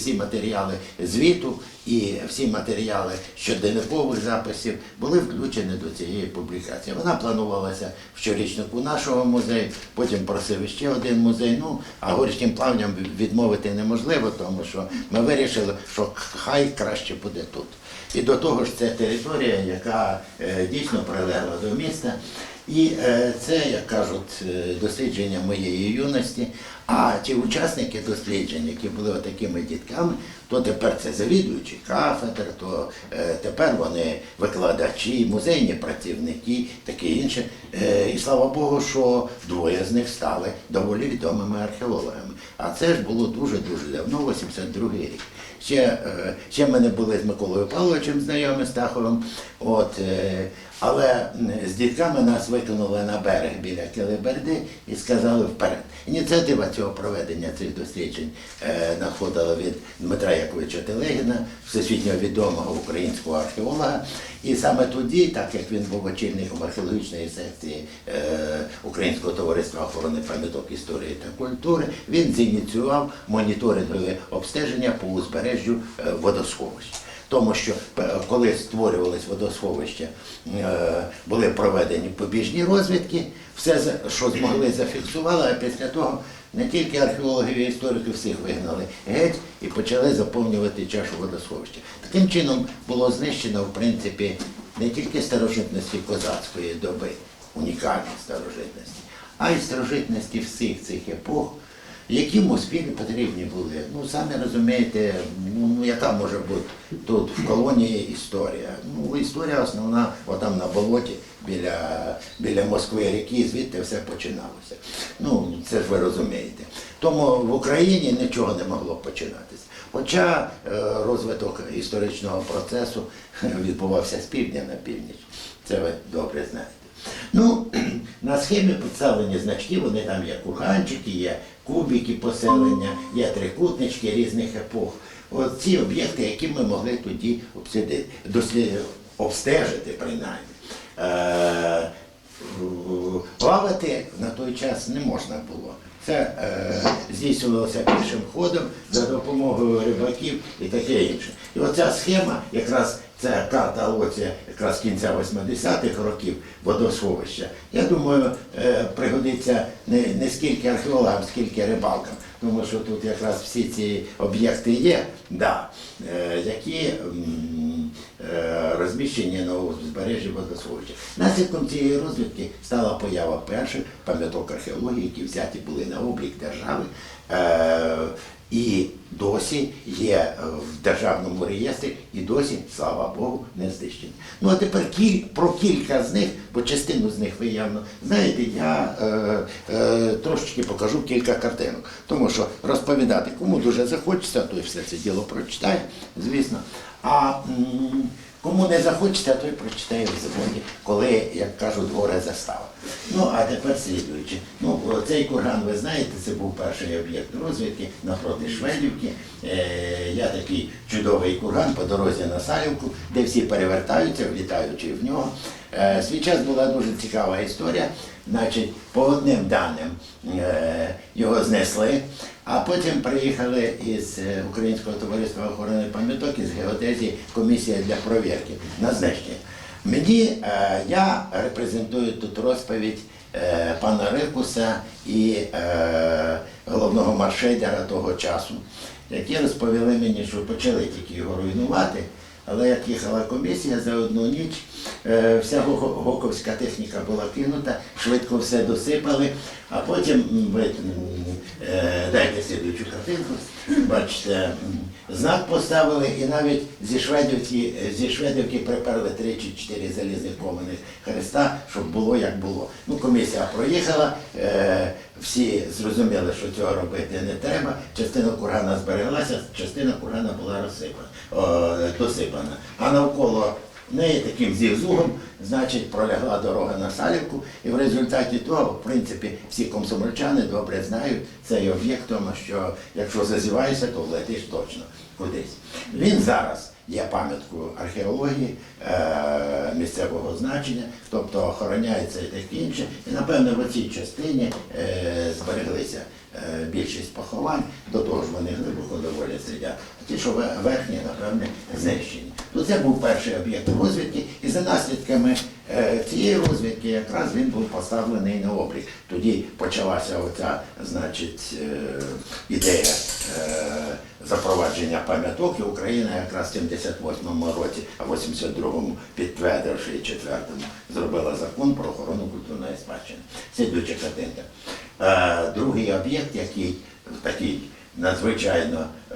всі матеріали звіту і всі матеріали щоденникових записів були включені до цієї публікації. Вона планувалася в щорічнику нашого музею, потім просив ще один музей. Ну, а горським плавням відмовити неможливо, тому що ми вирішили, що хай краще буде тут. І до того ж, це територія, яка е, дійсно прилегла до міста. І е, це, як кажуть, е, дослідження моєї юності. А ті учасники досліджень, які були такими дітками, то тепер це завідуючі кафедр, то е, тепер вони викладачі, музейні працівники, таке інше. Е, і слава Богу, що двоє з них стали доволі відомими археологами. А це ж було дуже-дуже давно, 82-й рік. Ще, е, ще ми не були з Миколою Павловичем знайомі з Таховим. От, але з дітками нас викинули на берег біля Килиберди і сказали вперед. Ініціатива цього проведення цих досліджень е, надходила від Дмитра Яковича Телегіна, всесвітньо відомого українського археолога. І саме тоді, так як він був очільником археологічної секції е, Українського товариства охорони пам'яток історії та культури, він зініціював моніторингове обстеження по узбережжю е, водосховищ. Тому що е, коли створювались водосховища, е, були проведені побіжні розвідки, все, що змогли, зафіксували, а після того не тільки археологів і істориків всіх вигнали геть і почали заповнювати чашу водосховища. Таким чином було знищено, в принципі, не тільки старожитності козацької доби, унікальні старожитності, а й старожитності всіх цих епох, які Москві не потрібні були. Ну, самі розумієте, ну, ну, яка може бути тут в колонії історія? Ну, історія основна, отам на болоті, біля, біля Москви ріки, звідти все починалося. Ну, це ж ви розумієте. Тому в Україні нічого не могло починатися. Хоча е, розвиток історичного процесу відбувався з півдня на північ. Це ви добре знаєте. Ну, на схемі представлені значки, вони там є курганчики, є кубики поселення, є трикутнички різних епох. От ці об'єкти, які ми могли тоді обсидити, дослід... обстежити принаймні. Е, Плавати на той час не можна було. Це е, здійснювалося пішим ходом за допомогою рибаків і таке інше. І оця схема, якраз ця карта Лоція якраз кінця 80-х років водосховища, я думаю, е, пригодиться не, не скільки археологам, скільки рибалкам. Тому що тут якраз всі ці об'єкти є, да, е, які е, розміщені на узбережжі водосховища. Наслідком цієї розвідки стала поява перших пам'яток археології, які взяті були на облік держави. Е, і досі є в державному реєстрі, і досі, слава Богу, не знищені. Ну а тепер кіль, про кілька з них, бо частину з них ви явно знаєте, я е, е, трошечки покажу кілька картинок. Тому що розповідати, кому дуже захочеться, той все це діло прочитає, звісно. А м, кому не захочеться, той прочитає в заводі, коли, як кажуть, горе застава. Ну, а тепер слідуючи. Ну, цей курган, ви знаєте, це був перший об'єкт розвідки напроти Шведівки. Е, я такий чудовий курган по дорозі на Салівку, де всі перевертаються, влітаючи в нього. Е, свій час була дуже цікава історія. Значить, по одним даним е, його знесли, а потім приїхали із е, Українського товариства охорони пам'яток із геодезії комісія для провірки на знищення. Мені е, я репрезентую тут розповідь е, пана Рикуса і головного маршейдера того часу, які розповіли мені, що почали тільки його руйнувати. Але як їхала комісія за одну ніч, е, вся гоковська техніка була кинута, швидко все досипали, а потім ви е, дайте слідуючу картинку, бачите, знак поставили і навіть зі Шведівки, зі Шведівки приперли три чи чотири залізних кованих хреста, щоб було як було. Ну, комісія проїхала, е, всі зрозуміли, що цього робити не треба. Частина кургана збереглася, частина кургана була розсипана, о, досипана. А навколо неї таким зігзугом, значить, пролягла дорога на Салівку, і в результаті того, в принципі, всі комсомольчани добре знають цей об'єкт, тому що якщо зазіваєшся, то влетиш точно кудись. Він зараз є пам'яткою археології е, місцевого значення, тобто охороняється і таке інше. І напевно в цій частині е, збереглися е, більшість поховань, до того ж вони глибоко доволі сидять. Ті, що верхні, напевне, знищені. То це був перший об'єкт розвідки, і за наслідками цієї розвідки якраз він був поставлений на облік. Тоді почалася оця, значить, ідея запровадження пам'яток, і Україна якраз в 78-му році, а в 82-му підтвердивши і 4-му, зробила закон про охорону культурної спадщини. Слідуюча картинка. Е, Другий об'єкт, який такий надзвичайно е,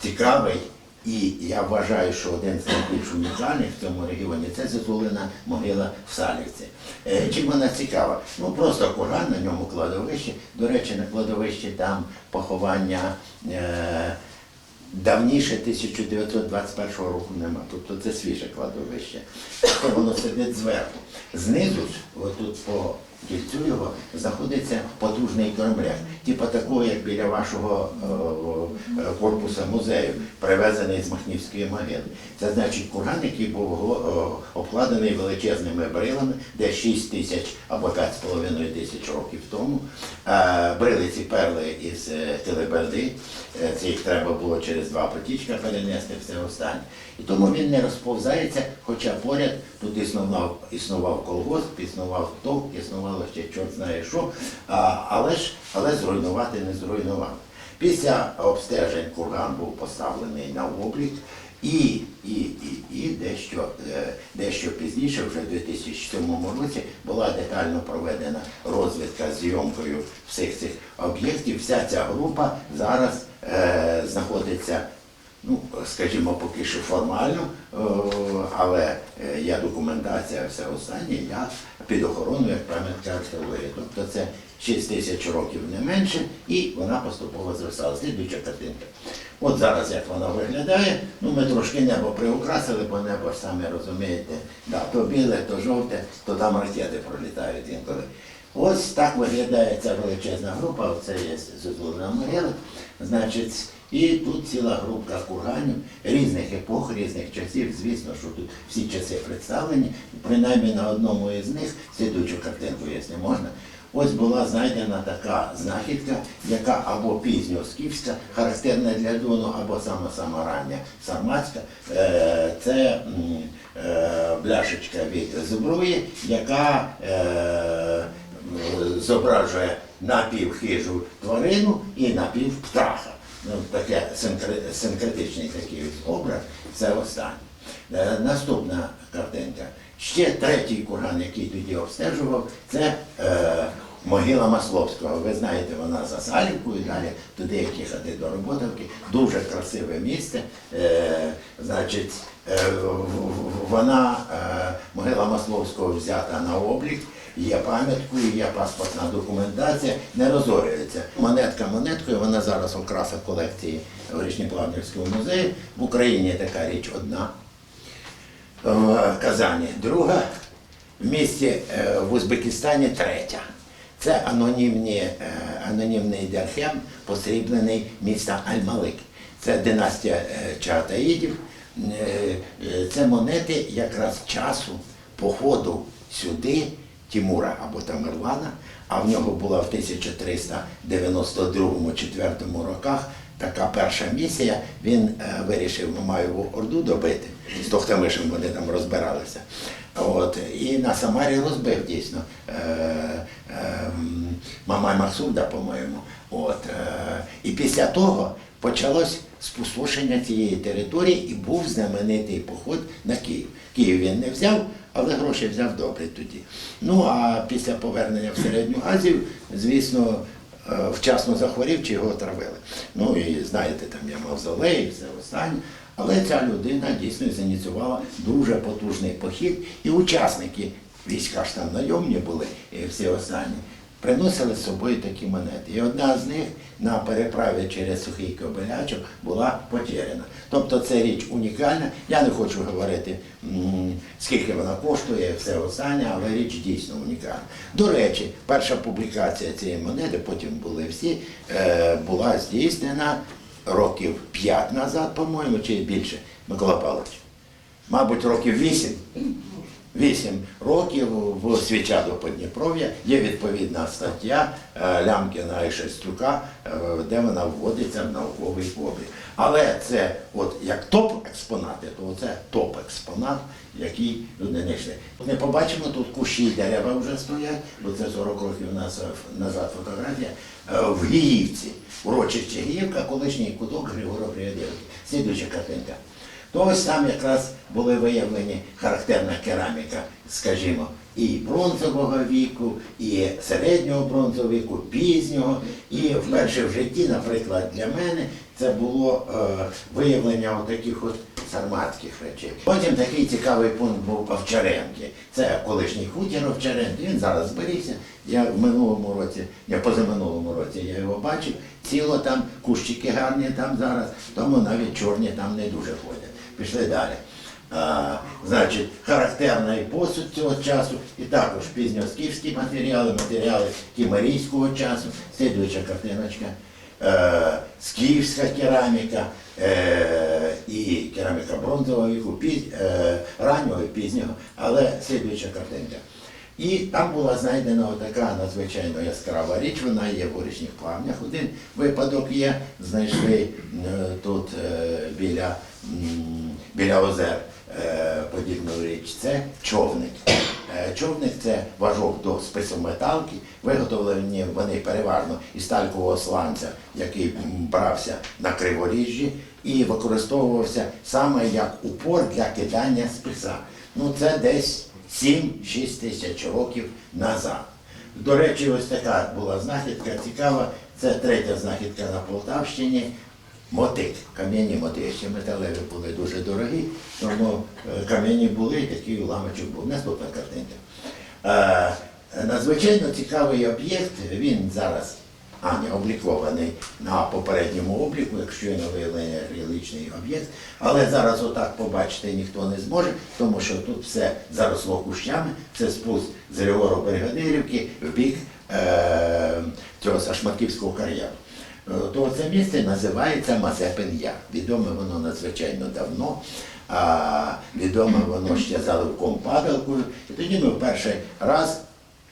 цікавий, і я вважаю, що один з найбільш унікальних в цьому регіоні це зазулена могила в Салівці. Е, Чим вона цікава? Ну просто курган, на ньому кладовище. До речі, на кладовищі там поховання. Е, Давніше 1921 року нема, тобто це свіже кладовище. Воно сидить зверху. Знизу отут по кільцю його, знаходиться потужний кормляк, типу такого, як біля вашого е, е, музею, привезений з Махнівської могили. Це значить курган, який був обкладений величезними брилами, де 6 тисяч або 5,5 тисяч років тому. Е, Брили ці перли із Телеберди. Це їх треба було через два потічка перенести все останнє. І тому він не розповзається, хоча поряд тут існував, існував колгосп, існував ток, існувало ще чорт знає що, а, але ж але зруйнувати не зруйнували. Після обстежень курган був поставлений на облік. І, і, і, і дещо, е, дещо пізніше, вже в 2007 році, була детально проведена розвідка зйомкою всіх цих об'єктів. Вся ця група зараз е, знаходиться ну, скажімо, поки що формально, е, але е, є документація, все останнє, я під охороною як пам'ятка археології. Тобто це 6 тисяч років не менше, і вона поступово зростала. Слідуюча картинка. От зараз як вона виглядає, ну ми трошки небо приукрасили, бо небо ж самі розумієте, да, то біле, то жовте, то там ракети пролітають інколи. Ось так виглядає ця величезна група, оце є зазулена могила. Значить, і тут ціла групка курганів різних епох, різних часів. Звісно, що тут всі часи представлені. Принаймні на одному із них, слідуючу картинку, якщо можна, ось була знайдена така знахідка, яка або пізньоскіфська, характерна для Дону, або саме сама рання сарматська. Е, Це е, бляшечка від зброї, яка е, зображує напівхижу тварину і напівптаха. Ну, таке синкретичний такий образ, це останнє. Е, Наступна картинка. Ще третій курган, який тоді обстежував, це е, могила Масловського. Ви знаєте, вона за Салівкою, далі туди як їхати до Роботовки. Дуже красиве місце. Е, значить, е, вона, е, могила Масловського взята на облік є пам'яткою, є паспортна документація, не розорюється. Монетка монеткою, вона зараз окраса колекції Горішньоплавнівського музею. В Україні така річ одна. В Казані друга, в місті е, в Узбекистані третя. Це анонімні, е, анонімний діархем, посріблений міста Аль-Малик. Це династія е, Чагатаїдів. Е, е, Це монети якраз часу походу сюди Тимура або Тамерлана, а в нього була в 1392-4 роках така перша місія. Він е, вирішив Мамаєву Орду добити. З Тохтамишем вони там розбиралися. От, і на Самарі розбив дійсно е, е, Мамай Максуда, по-моєму. От, е, і після того почалось спустошення цієї території і був знаменитий поход на Київ. Київ він не взяв, але гроші взяв добре тоді. Ну а після повернення в Середню Азію, звісно, е, вчасно захворів чи його отравили. Ну і знаєте, там є мавзолей, і все останнє. Але ця людина дійсно зініціювала дуже потужний похід, і учасники війська ж там найомні були, і всі останні, приносили з собою такі монети. І одна з них на переправі через сухий кобилячок була потеряна. Тобто це річ унікальна. Я не хочу говорити, скільки вона коштує, все останнє, але річ дійсно унікальна. До речі, перша публікація цієї монети, потім були всі, е, була здійснена років 5 назад, по-моєму, чи більше, Микола Павлович. Мабуть, років 8. Вісім років в Свічадо Подніпров'я є відповідна стаття е, Лямкіна і Шестюка, е, де вона вводиться в науковий облік. Але це от як топ-експонати, то це топ-експонат, який люди не побачимо тут кущі і дерева вже стоять, бо це 40 років назад, фотографія. е, В Гіївці, урочище Гіївка, колишній куток Григора Приядилки. Слідуюча картинка. То ось там якраз були виявлені характерна кераміка, скажімо, і бронзового віку, і середнього бронзового віку, пізнього. І вперше в житті, наприклад, для мене це було е, виявлення таких от сарматських речей. Потім такий цікавий пункт був Овчаренки. Це колишній хутір Овчаренки. Він зараз зберігся. Я в минулому році, я позаминулому році я його бачив. Ціло там кущики гарні там зараз, тому навіть чорні там не дуже ходять. Пішли далі. А, значить, характерний посуд цього часу, і також пізньоскіфські матеріали, матеріали кімерійського часу. Слідуюча картиночка. Е, скіфська кераміка е, і кераміка бронзового віку, піз, е, раннього і пізнього, але слідуюча картинка. І там була знайдена така надзвичайно яскрава річ, вона є в горішніх плавнях. Один випадок є, знайшли е, тут е, біля, біля озер е, подібну річ. Це човник. Е, Човник це важок до списометалки, виготовлені вони переважно із талькового сланця, який брався на криворіжжі і використовувався саме як упор для кидання списа. Ну це десь 7-6 тисяч років назад. До речі, ось така була знахідка цікава. Це третя знахідка на Полтавщині. Мотик, кам'яні мотики, ще металеві були дуже дорогі, тому е, кам'яні були, такий уламочок був. Наступна картинка. Надзвичайно цікавий об'єкт, він зараз а, не облікований на попередньому обліку, якщо є виявлений археологічний об'єкт, але зараз отак побачити ніхто не зможе, тому що тут все заросло кущами, це спуск з Григоро-Бригадирівки в бік е, цього Сашмаківського кар'єру. Е, то це місце називається Мазепин Яр. Відоме воно надзвичайно давно, а відоме воно ще заливком падалкою. І тоді ми в перший раз,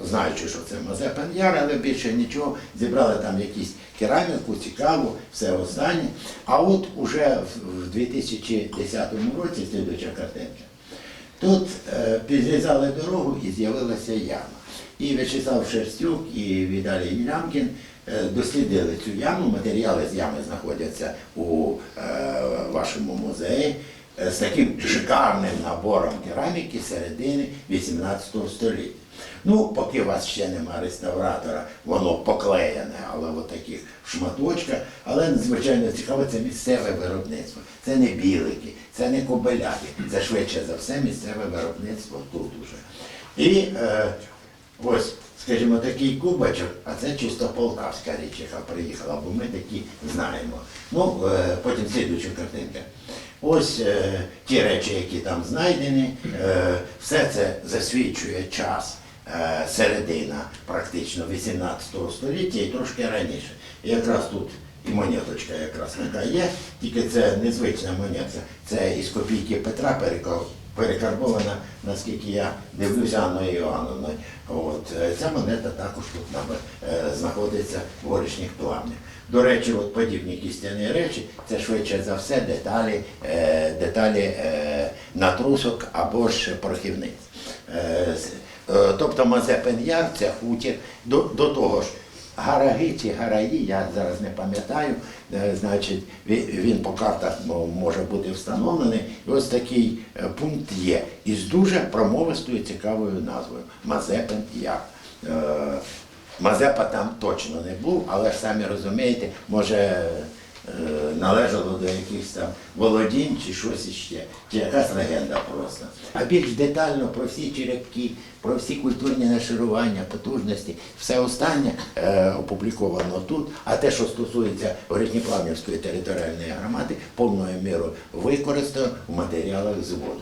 знаючи, що це Мазепин Яр, але більше нічого, зібрали там якісь кераміку, цікаву, все останнє. А от уже в в 2010 році, слідуюча картинка, Тут е, підрізали дорогу і з'явилася яма. І В'ячеслав Шерстюк і Віталій Лямкін е, дослідили цю яму. Матеріали з ями знаходяться у е, вашому музеї е, з таким шикарним набором кераміки середини 18 століття. Ну, поки у вас ще нема реставратора, воно поклеєне, але в таких шматочках. Але надзвичайно цікаво, це місцеве виробництво. Це не білики, це не кобеляки, це швидше за все місцеве виробництво тут уже. І е, ось, скажімо, такий кубочок, а це чисто полтавська річ, яка приїхала, бо ми такі знаємо. Ну, е, потім слідуюча картинка. Ось е, ті речі, які там знайдені, е, все це засвідчує час е, середина практично 18 століття і трошки раніше. І якраз тут і монеточка якраз така є, тільки це незвична монетка. Це із копійки Петра перека- перекарбована, наскільки я дивлюся Анною Іоанновною. От, е, ця монета також тут нам, е, знаходиться в горішніх плавнях. До речі, от подібні кістяні речі, це швидше за все деталі, е, деталі е, натрусок або ж порохівниць. Е, е, тобто Мазепин Яр це хутір. До, до того ж, Гараги чи Гараї, я зараз не пам'ятаю, е, значить, він, по картах може бути встановлений. І ось такий е, пункт є із дуже промовистою цікавою назвою Мазепин Яр. Е, Мазепа там точно не був, але ж самі розумієте, може належало до якихось там володінь чи щось іще, чи якась легенда просто. А більш детально про всі черепки, про всі культурні нашарування, потужності, все останнє е, опубліковано тут. А те, що стосується Горішньоплавнівської територіальної громади, повною мірою використано в матеріалах зводу.